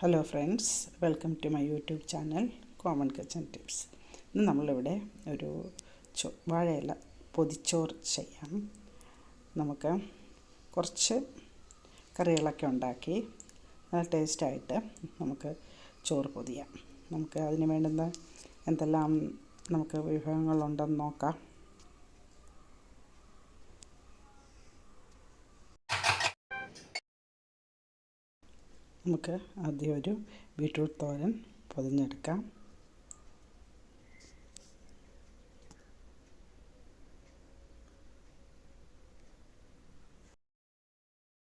Hello friends welcome to my YouTube channel common kitchen tips ഇന്ന് നമ്മളിവിടെ ഒരു ചോ വാഴയില പൊതിച്ചോറ് ചെയ്യാം. നമുക്ക് കുറച്ച് കറികളൊക്കെ ഉണ്ടാക്കി നല്ല ടേസ്റ്റായിട്ട് നമുക്ക് ചോറ് പൊതിയാം. നമുക്ക് അതിന് വേണ്ടുന്ന എന്തെല്ലാം നമുക്ക് വിഭവങ്ങളുണ്ടെന്ന് നോക്കാം. നമുക്ക് ആദ്യം ഒരു ബീട്രൂട്ട് തോരൻ പൊതിഞ്ഞെടുക്കാം.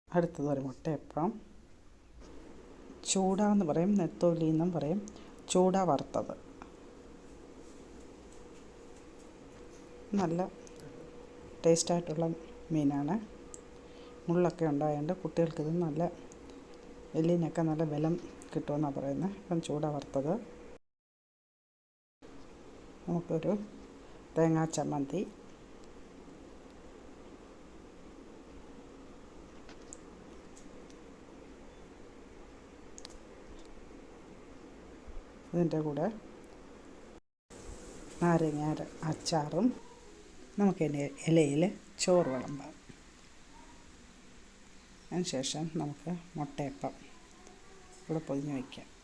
അടുത്തത് ഒരു മുട്ടയപ്പം. ചൂട എന്ന് പറയും നെത്തോലി എന്നും പറയും. ചൂട വറുത്തത്. നല്ല ടേസ്റ്റായിട്ടുള്ള മീനാണ്. മുള്ളൊക്കെ ഉണ്ടായതുകൊണ്ട് കുട്ടികൾക്കിത് നല്ല എല്ലിനൊക്കെ നല്ല ബലം കിട്ടുമെന്നാണ് പറയുന്നത് ഇപ്പം ചൂട വറുത്തത് നമുക്കൊരു തേങ്ങാ ചമ്മന്തി. ഇതിന്റെ കൂടെ നാരങ്ങ അച്ചാറും. നമുക്കതിന്റെ ഇലയിൽ ചോറ് വിളമ്പാം. അതിനുശേഷം നമുക്ക് മുട്ടയപ്പം ഇവിടെ പൊതിഞ്ഞ് വയ്ക്കാം.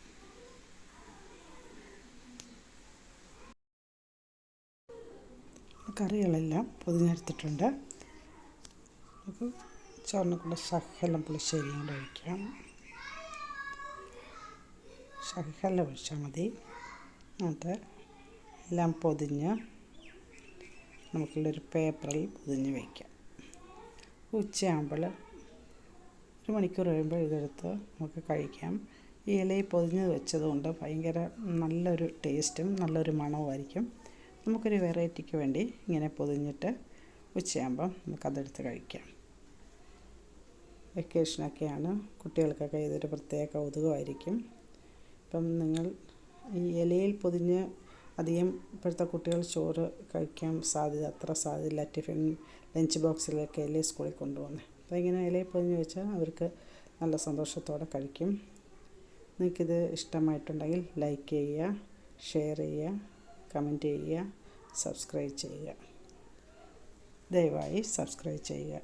കറികളെല്ലാം പൊതിഞ്ഞെടുത്തിട്ടുണ്ട്. ചോറിനെ കൂടെ സഹലം പുളിശ്ശേരി കൂടെ ഒഴിക്കാം. സഹല ഒഴിച്ചാൽ മതി. എന്നിട്ട് എല്ലാം പൊതിഞ്ഞ് നമുക്കുള്ളൊരു പേപ്പറിൽ പൊതിഞ്ഞ് വയ്ക്കാം. ഉച്ചയാകുമ്പോൾ ഒരു മണിക്കൂർ കഴിയുമ്പോൾ ഇതെടുത്ത് നമുക്ക് കഴിക്കാം. ഈ ഇലയിൽ പൊതിഞ്ഞ് വെച്ചതുകൊണ്ട് ഭയങ്കര നല്ലൊരു ടേസ്റ്റും നല്ലൊരു മണവുമായിരിക്കും. നമുക്കൊരു വെറൈറ്റിക്ക് വേണ്ടി ഇങ്ങനെ പൊതിഞ്ഞിട്ട് ഉച്ചയാകുമ്പം നമുക്കതെടുത്ത് കഴിക്കാം. വെക്കേഷനൊക്കെയാണ്. കുട്ടികൾക്കൊക്കെ ഇതൊരു പ്രത്യേക കൗതുകമായിരിക്കും ഇപ്പം നിങ്ങൾ ഈ ഇലയിൽ പൊതിഞ്ഞ് അധികം ഇപ്പോഴത്തെ കുട്ടികൾ ചോറ് കഴിക്കാൻ സാധ്യത അത്ര സാധ്യതയില്ല. ടിഫിൻ ലഞ്ച് ബോക്സിലൊക്കെ അല്ലേ സ്കൂളിൽ കൊണ്ടുപോകുന്നത് അപ്പോൾ ഇങ്ങനെ ഇലയിൽ പൊതിഞ്ഞ് വെച്ചാൽ അവർക്ക് നല്ല സന്തോഷത്തോടെ കഴിക്കും. നിങ്ങൾക്കിത് ഇഷ്ടമായിട്ടുണ്ടെങ്കിൽ ലൈക്ക് ചെയ്യുക ഷെയർ ചെയ്യുക കമന്റ് ചെയ്യുക സബ്സ്ക്രൈബ് ചെയ്യുക. ദയവായി സബ്സ്ക്രൈബ് ചെയ്യുക.